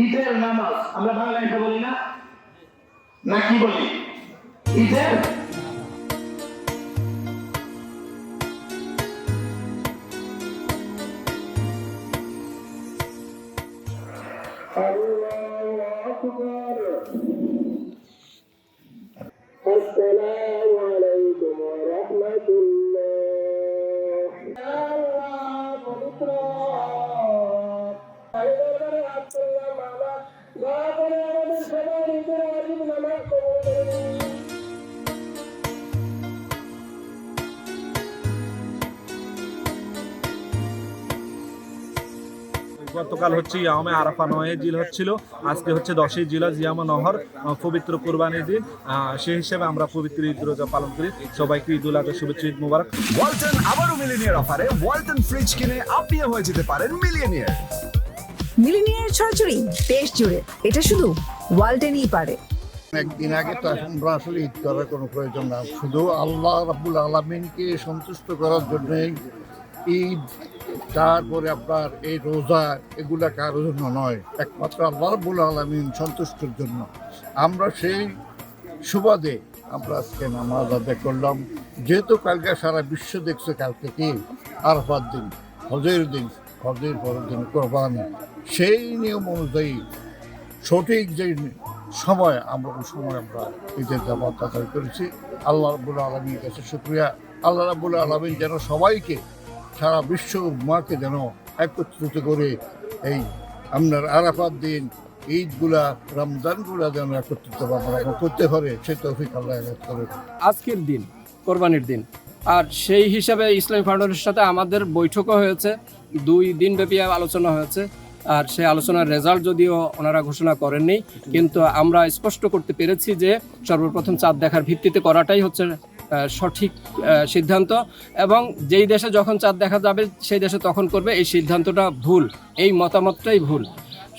ঈদের নামাজ আমরা বাংলা এটা বলি না না কি বলি ঈদের السلام عليكم ورحمة الله الله পবিত্র গতকাল হচ্ছে ইয়ামে আরাফা নয় জিল হচ্ছিল। আজকে হচ্ছে দশই জিলা জিয়ামা নহর পবিত্র কোরবানির দিন। সেই হিসেবে আমরা পবিত্র ঈদ রোজা পালন করি। সবাইকে ঈদ উল আজহা শুভেচ্ছা, ঈদ মুবারক। ওয়ালটন আবারও মিলিনিয়ার অফারে ওয়ালটন ফ্রিজ কিনে আপনিও হয়ে যেতে পারেন মিলিয়নিয়ার মিলিনিয়ার ছড়াছড়ি দেশ জুড়ে। এটা শুধু ওয়ালটেনই পারে। একদিন আগে তো আমরা আসলে ঈদ করার কোনো প্রয়োজন না। শুধু আল্লাহ রাবুল আলমিনকে সন্তুষ্ট করার জন্যই ঈদ, তারপরে আপনার এই রোজা, এগুলা কারোর জন্য নয়। একমাত্র আল্লাহ রাবুল আলমিন সন্তুষ্টর জন্য। আমরা সেই সুবাদে আমরা আজকে নামাজ আদায় করলাম। যেহেতু কালকে সারা বিশ্ব দেখছে, কালকে কি? আরফার দিন হজের দিন। পরের দিন কোরবানি। সেই নিয়ম অনুযায়ী সঠিক যে সময় আমরা ওই সময় আমরা ঈদের জামাত আদায় করেছি। আল্লাহ রাবুল আলমীর কাছে শুক্রিয়া। আল্লাহ রাবুল আলমী যেন সবাইকে সারা বিশ্ব মাকে যেন একত্রিত করে এই আপনার আরাফাত দিন, ঈদগুলা, রমজানগুলা যেন একত্রিত করতে পারে, সে তৌফিক আল্লাহ এনায়েত করে আজকের দিন, কোরবানির দিন। আর সেই হিসাবে ইসলামী ফাউন্ডেশনের সাথে আমাদের বৈঠকও হয়েছে। দুই দিন দিনব্যাপী আলোচনা হয়েছে। আর সেই আলোচনার রেজাল্ট যদিও ওনারা ঘোষণা করেননি, কিন্তু আমরা স্পষ্ট করতে পেরেছি যে সর্বপ্রথম চাঁদ দেখার ভিত্তিতে করাটাই হচ্ছে সঠিক সিদ্ধান্ত। এবং যেই দেশে যখন চাঁদ দেখা যাবে, সেই দেশে তখন করবে, এই সিদ্ধান্তটা ভুল। এই মতামতটাই ভুল।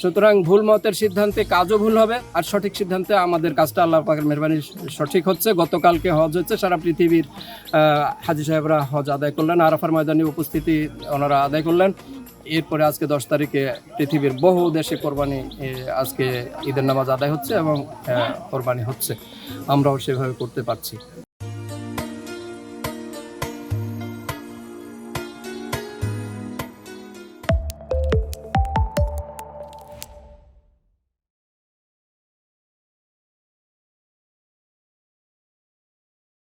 সুতরাং ভুল মতের সিদ্ধান্তে কাজও ভুল হবে, আর সঠিক সিদ্ধান্তে আমাদের কাজটা আল্লাহ পাকের মেহরবানি সঠিক হচ্ছে। গতকালকে হজ হচ্ছে, সারা পৃথিবীর হাজি সাহেবরা হজ আদায় করলেন। আরাফার ময়দানে উপস্থিতি ওনারা আদায় করলেন। এরপরে আজকে দশ তারিখে পৃথিবীর বহু দেশে কোরবানি আজকে ঈদের নামাজ আদায় হচ্ছে এবং কোরবানি হচ্ছে। আমরাও সেভাবে করতে পারছি।